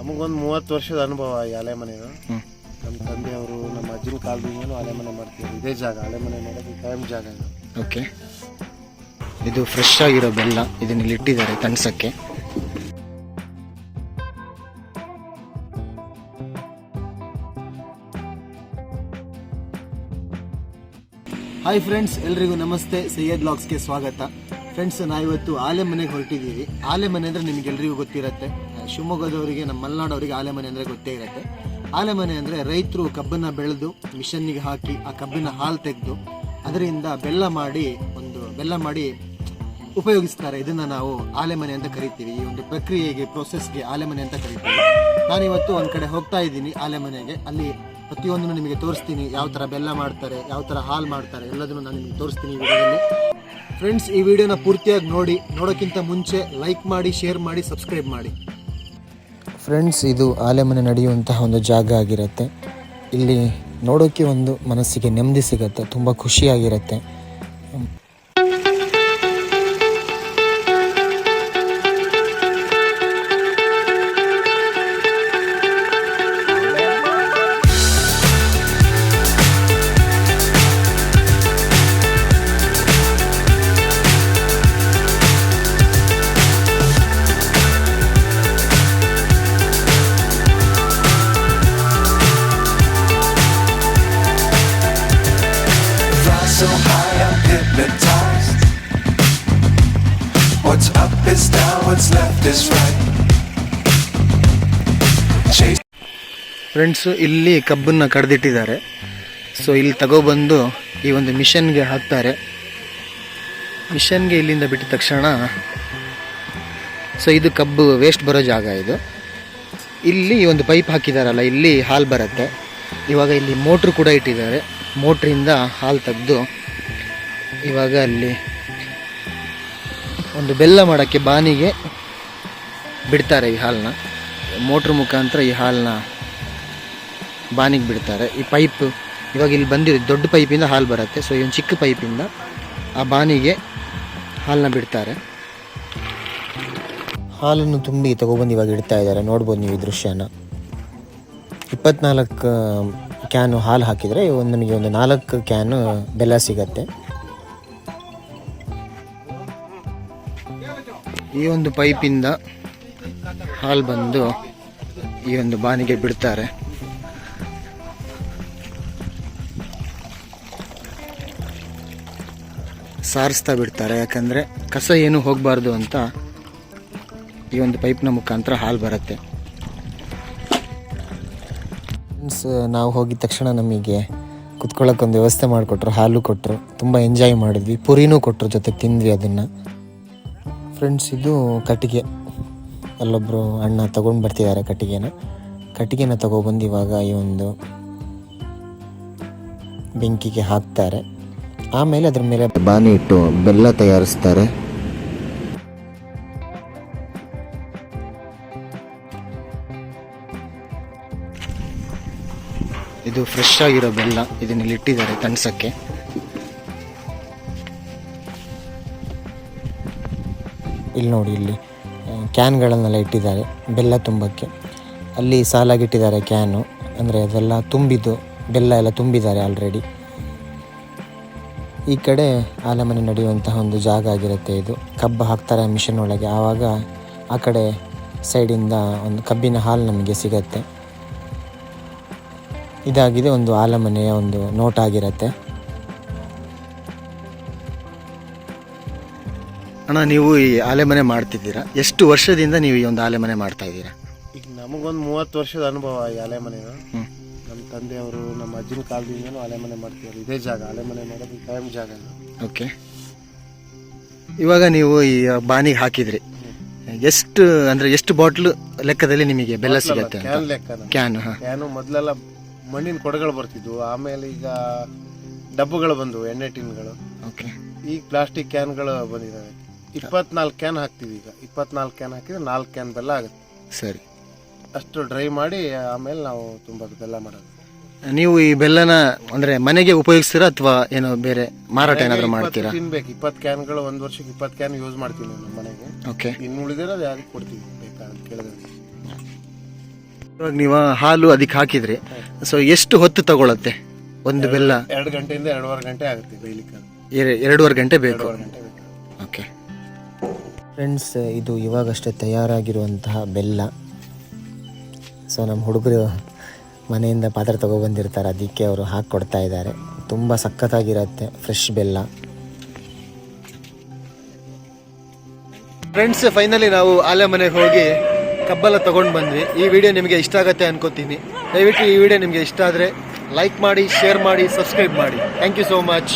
ನಮಗೊಂದು ಮೂವತ್ತು ವರ್ಷದ ಅನುಭವ ಈ ಅಲೆ ಮನೆದು. ನಮ್ಮ ತಂದೆಯವರು ನಮ್ಮ ಅಜ್ಜಿನ ಕಾಲದಿಂದನೂ ಅಲೆ ಮನೆ ಮಾಡ್ತೀವಿ ಇದೇ ಜಾಗ ಅಲೆ ಮನೆ ಮಾಡೋದು ಟೈಮ್ ಜಾಗ ಇದು. ಓಕೆ ಇದು ಫ್ರೆಶ್ ಆಗಿರೋ ಬೆಲ್ಲ ಇದನ್ನ ಇಲ್ಲಿ ಇಟ್ಟಿದ್ದಾರೆ ತಣ್ಸಕ್ಕೆ ಹಾಯ್ ಫ್ರೆಂಡ್ಸ್ ಎಲ್ರಿಗೂ ನಮಸ್ತೆ. ಸೈಯದ್ ಲಾಗ್ಸ್ಗೆ ಸ್ವಾಗತ. ಫ್ರೆಂಡ್ಸ್ ನಾವಿವತ್ತು ಆಲೆ ಮನೆಗೆ ಹೊರಟಿದ್ದೀವಿ ಆಲೆ ಮನೆ ಅಂದರೆ ನಿಮಗೆಲ್ರಿಗೂ ಗೊತ್ತಿರುತ್ತೆ. ಶಿವಮೊಗ್ಗದವರಿಗೆ, ನಮ್ಮ ಮಲೆನಾಡವರಿಗೆ ಆಲೆ ಮನೆ ಅಂದರೆ ಗೊತ್ತೇ ಇರುತ್ತೆ. ಆಲೆ ಮನೆ ಅಂದರೆ ರೈತರು ಕಬ್ಬನ್ನ ಬೆಳೆದು ಮಿಷನ್ನಿಗೆ ಹಾಕಿ ಆ ಕಬ್ಬಿನ ಹಾಲು ತೆಗೆದು ಅದರಿಂದ ಬೆಲ್ಲ ಮಾಡಿ ಒಂದು ಬೆಲ್ಲ ಮಾಡಿ ಉಪಯೋಗಿಸ್ತಾರೆ. ಇದನ್ನ ನಾವು ಆಲೆಮನೆ ಅಂತ ಕರಿತೀವಿ. ಈ ಒಂದು ಪ್ರಕ್ರಿಯೆಗೆ ಪ್ರೊಸೆಸ್ಗೆ ಆಲೆ ಮನೆ ಅಂತ ಕರಿತೀವಿ. ನಾನಿವತ್ತು ಒಂದು ಕಡೆ ಹೋಗ್ತಾ ಇದ್ದೀನಿ ಆಲೆಮನೆಗೆ ಅಲ್ಲಿ ಪ್ರತಿಯೊಂದನ್ನು ನಿಮಗೆ ತೋರಿಸ್ತೀನಿ. ಯಾವ ಥರ ಬೆಲ್ಲ ಮಾಡ್ತಾರೆ, ಯಾವ ಥರ ಹಾಲು ಮಾಡ್ತಾರೆ, ಎಲ್ಲದನ್ನು ನಾನು ನಿಮಗೆ ತೋರಿಸ್ತೀನಿ ಈ ವಿಡಿಯೋದಲ್ಲಿ. ಫ್ರೆಂಡ್ಸ್ ಈ ವಿಡಿಯೋನ ಪೂರ್ತಿಯಾಗಿ ನೋಡಿ, ನೋಡೋಕ್ಕಿಂತ ಮುಂಚೆ ಲೈಕ್ ಮಾಡಿ ಶೇರ್ ಮಾಡಿ ಸಬ್ಸ್ಕ್ರೈಬ್ ಮಾಡಿ. ಫ್ರೆಂಡ್ಸ್ ಇದು ಆಲೆಮನೆ ನಡೆಯುವಂತಹ ಒಂದು ಜಾಗ ಆಗಿರುತ್ತೆ. ಇಲ್ಲಿ ನೋಡೋಕ್ಕೆ ಒಂದು ಮನಸ್ಸಿಗೆ ನೆಮ್ಮದಿ ಸಿಗುತ್ತೆ, ತುಂಬ ಖುಷಿಯಾಗಿರುತ್ತೆ. So high, I'm hypnotized. What's up is down, what's ಇಲ್ಲಿ ಕಬ್ಬನ್ನು ಕಡ್ದಿಟ್ಟಿದ್ದಾರೆ. ಸೊ ಇಲ್ಲಿ ತಗೋಬಂದು ಈ ಒಂದು ಮಿಷನ್ಗೆ ಹಾಕ್ತಾರೆ. ಮಿಷನ್ಗೆ ಇಲ್ಲಿಂದ ಬಿಟ್ಟ ತಕ್ಷಣ ಸೊ ಇದು ಕಬ್ಬು ವೇಸ್ಟ್ ಬರೋ ಜಾಗ ಇದು. ಇಲ್ಲಿ ಒಂದು ಪೈಪ್ ಹಾಕಿದಾರಲ್ಲ ಇಲ್ಲಿ ಹಾಲು ಬರುತ್ತೆ. ಇವಾಗ ಇಲ್ಲಿ ಮೋಟ್ರ್ ಕೂಡ ಇಟ್ಟಿದ್ದಾರೆ. ಮೋಟ್ರಿಂದ ಹಾಲು ತೆಗೆದು ಇವಾಗ ಅಲ್ಲಿ ಒಂದು ಬೆಲ್ಲ ಮಾಡೋಕ್ಕೆ ಬಾನಿಗೆ ಬಿಡ್ತಾರೆ ಈ ಹಾಲನ್ನ ಮೋಟ್ರ್ ಮುಖಾಂತರ ಈ ಹಾಲನ್ನ ಬಾನಿಗೆ ಬಿಡ್ತಾರೆ. ಈ ಪೈಪ್ ಇವಾಗ ಇಲ್ಲಿ ಬಂದಿರೋ ದೊಡ್ಡ ಪೈಪಿಂದ ಹಾಲು ಬರುತ್ತೆ. ಸೊ ಈ ಒಂದು ಚಿಕ್ಕ ಪೈಪಿಂದ ಆ ಬಾನಿಗೆ ಹಾಲನ್ನ ಬಿಡ್ತಾರೆ. ಹಾಲನ್ನು ತುಂಬಿ ತಗೊಬಂದು ಇವಾಗ ಇಡ್ತಾ ಇದ್ದಾರೆ. ನೋಡ್ಬೋದು ನೀವು ಈ ದೃಶ್ಯನ. ಇಪ್ಪತ್ನಾಲ್ಕು ಕ್ಯಾನು ಹಾಲು ಹಾಕಿದರೆ ಒಂದು ನಮಗೆ ಒಂದು ನಾಲ್ಕು ಕ್ಯಾನು ಬೆಲ್ಲ ಸಿಗತ್ತೆ. ಈ ಒಂದು ಪೈಪಿಂದ ಹಾಲು ಬಂದು ಈ ಒಂದು ಬಾನಿಗೆ ಬಿಡ್ತಾರೆ. ಸಾರಿಸ್ತಾ ಬಿಡ್ತಾರೆ, ಯಾಕಂದರೆ ಕಸ ಏನು ಹೋಗಬಾರ್ದು ಅಂತ ಈ ಒಂದು ಪೈಪ್ನ ಮುಖಾಂತರ ಹಾಲು ಬರುತ್ತೆ. ಫ್ರೆಂಡ್ಸ್ ನಾವು ಹೋಗಿದ ತಕ್ಷಣ ನಮಗೆ ಕುತ್ಕೊಳ್ಳೋಕೆ ಒಂದು ವ್ಯವಸ್ಥೆ ಮಾಡಿಕೊಟ್ರು, ಹಾಲು ಕೊಟ್ಟರು ತುಂಬ ಎಂಜಾಯ್ ಮಾಡಿದ್ವಿ, ಪುರಿನೂ ಕೊಟ್ಟರು ಜೊತೆ ತಿಂದ್ವಿ ಅದನ್ನು. ಫ್ರೆಂಡ್ಸ್ ಇದು ಕಟ್ಟಿಗೆ. ಅಲ್ಲೊಬ್ಬರು ಅಣ್ಣ ತೊಗೊಂಡು ಬರ್ತಿದ್ದಾರೆ ಕಟ್ಟಿಗೆನ. ಕಟ್ಟಿಗೆನ ತೊಗೊಬಂದು ಇವಾಗ ಈ ಒಂದು ಬೆಂಕಿಗೆ ಹಾಕ್ತಾರೆ. ಆಮೇಲೆ ಅದ್ರ ಮೇಲೆ ಬಾನಿ ಇಟ್ಟು ಬೆಲ್ಲ ತಯಾರಿಸ್ತಾರೆ. ಇದು ಫ್ರೆಶ್ ಆಗಿರೋ ಬೆಲ್ಲ. ಇದನ್ನ ಇಲ್ಲಿ ಇಟ್ಟಿದ್ದಾರೆ ತಣ್ಸಕ್ಕೆ ಇಲ್ಲಿ ನೋಡಿ, ಇಲ್ಲಿ ಕ್ಯಾನ್ಗಳನ್ನೆಲ್ಲ ಇಟ್ಟಿದ್ದಾರೆ, ಬೆಲ್ಲ ತುಂಬಕ್ಕೆ. ಅಲ್ಲಿ ಸಾಲಾಗಿಟ್ಟಿದ್ದಾರೆ ಕ್ಯಾನು ಅಂದರೆ ಅದೆಲ್ಲ ತುಂಬಿದ್ದು, ಬೆಲ್ಲ ಎಲ್ಲ ತುಂಬಿದ್ದಾರೆ ಆಲ್ರೆಡಿ ಈ ಕಡೆ ಆಲಮನೆ ನಡೆಯುವಂತಹ ಒಂದು ಜಾಗ ಆಗಿರುತ್ತೆ ಇದು. ಕಬ್ಬು ಹಾಕ್ತಾರೆ ಮಿಷನ್ ಒಳಗೆ. ಆವಾಗ ಆ ಕಡೆ ಸೈಡಿಂದ ಒಂದು ಕಬ್ಬಿನ ಹಾಲು ನಮಗೆ ಸಿಗತ್ತೆ. ಇದಾಗಿದೆ ಒಂದು ಆಲಮನೆಯ ಒಂದು ನೋಟ ಆಗಿರುತ್ತೆ. ಅಣ್ಣ ನೀವು ಈ ಆಲೆಮನೆ ಮಾಡ್ತಿದ್ದೀರಾ? ಎಷ್ಟು ವರ್ಷದಿಂದ ನೀವು ಈ ಒಂದು ಆಲೆಮನೆ ಮಾಡ್ತಾ ಇದ್ದೀರಾ? ಈಗ ನಮಗೊಂದು ಮೂವತ್ತು ವರ್ಷದ ಅನುಭವ ಈ ಆಲೆಮನೆ. ನಮ್ಮ ತಂದೆಯವರು ನಮ್ಮ ಅಜ್ಜಿನ ಕಾಲದಿಂದನೂ ಆಲೆಮನೆ ಮಾಡ್ತೀವಿ ಮಾಡ್ತಿದ್ರು ಇದೇ ಜಾಗ ಆಲೆಮನೆ ಮಾಡೋದು ಟೈಮ್ ಜಾಗ ಇದು ಓಕೆ. ಇವಾಗ ನೀವು ಈ ಬಾನಿಗೆ ಹಾಕಿದ್ರಿ. ಎಷ್ಟು ಅಂದ್ರೆ ಎಷ್ಟು ಬಾಟ್ಲು ಲೆಕ್ಕದಲ್ಲಿ ನಿಮಗೆ ಬೆಲ್ಲ ಸಿಗುತ್ತೆ ಅಂತ? ಕ್ಯಾನ್ ಲೆಕ್ಕ ಕ್ಯಾನ್ ಕ್ಯಾನು ಮೊದಲೆಲ್ಲ ಮಣ್ಣಿನ ಕೊಡಗಳು ಬರ್ತಿದ್ವು. ಆಮೇಲೆ ಈಗ ಡಬ್ಬುಗಳು ಬಂದವು ಎಣ್ಣೆ ಟಿನ್ಗಳು. ಓಕೆ. ಈಗ ಪ್ಲಾಸ್ಟಿಕ್ ಕ್ಯಾನ್ಗಳು ಬಂದಿದ್ದಾವೆ. ಇಪ್ಪತ್ನಾಲ್ಕು ಕ್ಯಾನ್ ಹಾಕ್ತಿವಿ ಈಗ. ಇಪ್ಪತ್ನಾಲ್ಕು ಕ್ಯಾನ್ ಹಾಕಿದ್ರೆ ನಾಲ್ಕು ಕ್ಯಾನ್ ಬೆಲ್ಲ ಆಗುತ್ತೆ. ಸರಿ. ಅಷ್ಟು ಡ್ರೈ ಮಾಡಿ ಆಮೇಲೆ ನಾವು ತುಂಬ ಬೆಲ್ಲ ಮಾಡೋದು. ನೀವು ಈ ಬೆಲ್ಲನ ಅಂದ್ರೆ ಮನೆಗೆ ಉಪಯೋಗಿಸ್ತೀರಾ ಅಥವಾ ಏನೋ ಬೇರೆ ಮಾರಾಟ ಏನಾದರೂ ಮಾಡ್ತೀರಾ? ತಿನ್ಬೇಕು. ಇಪ್ಪತ್ತು ಕ್ಯಾನ್ಗಳು ಒಂದು ವರ್ಷಕ್ಕೆ ಇಪ್ಪತ್ತು ಕ್ಯಾನ್ ಯೂಸ್ ಮಾಡ್ತೀನಿ ನಮ್ಮ ಮನೆಗೆ. ಓಕೆ. ಇನ್ನು ಉಳಿದಿರೋದು ಯಾರಿಗೆ ಕೊಡ್ತೀವಿ ಬೇಕಾದ್ರೆ ಕೇಳಿದ್ರೆ. ಇವಾಗ ನೀವು ಹಾಲು ಅದಕ್ಕೆ ಹಾಕಿದ್ರಿ. ಸೊ ಎಷ್ಟು ಹೊತ್ತು ತಗೊಳತ್ತೆ? ಒಂದು ಬೆಲ್ಲ? ಎರಡು ಗಂಟೆಯಿಂದ ಎರಡೂವರೆ ಗಂಟೆ ಆಗುತ್ತೆ ಬೇಯಲಿಕ್ಕೆ. ಅದು. ಎರೆ- ಎರಡೂವರೆ ಗಂಟೆ ಬೇಕು. ಎರಡೂವರೆ ಗಂಟೆ ಬೇಕು. ಓಕೆ ಫ್ರೆಂಡ್ಸ್ ಇದು ಇವಾಗಷ್ಟೇ ತಯಾರಾಗಿರುವಂತಹ ಬೆಲ್ಲ. ಸೊ ನಮ್ಮ ಹುಡುಗರು ಮನೆಯಿಂದ ಪಾತ್ರೆ ತಗೊಬಂದಿರ್ತಾರೆ. ಅದಕ್ಕೆ ಅವರು ಹಾಕ್ಕೊಡ್ತಾ ಇದ್ದಾರೆ. ತುಂಬ ಸಖತ್ತಾಗಿರತ್ತೆ ಫ್ರೆಶ್ ಬೆಲ್ಲ. ಫ್ರೆಂಡ್ಸ್ ಫೈನಲಿ ನಾವು ಆಲೆ ಮನೆಗೆ ಹೋಗಿ ಕಬ್ಬೆಲ್ಲ ತಗೊಂಡು ಬಂದ್ವಿ. ಈ ವಿಡಿಯೋ ನಿಮಗೆ ಇಷ್ಟ ಆಗುತ್ತೆ ಅನ್ಕೋತೀನಿ. ದಯವಿಟ್ಟು ಈ ವಿಡಿಯೋ ನಿಮಗೆ ಇಷ್ಟ ಆದರೆ ಲೈಕ್ ಮಾಡಿ ಶೇರ್ ಮಾಡಿ ಸಬ್ಸ್ಕ್ರೈಬ್ ಮಾಡಿ. Thank you so much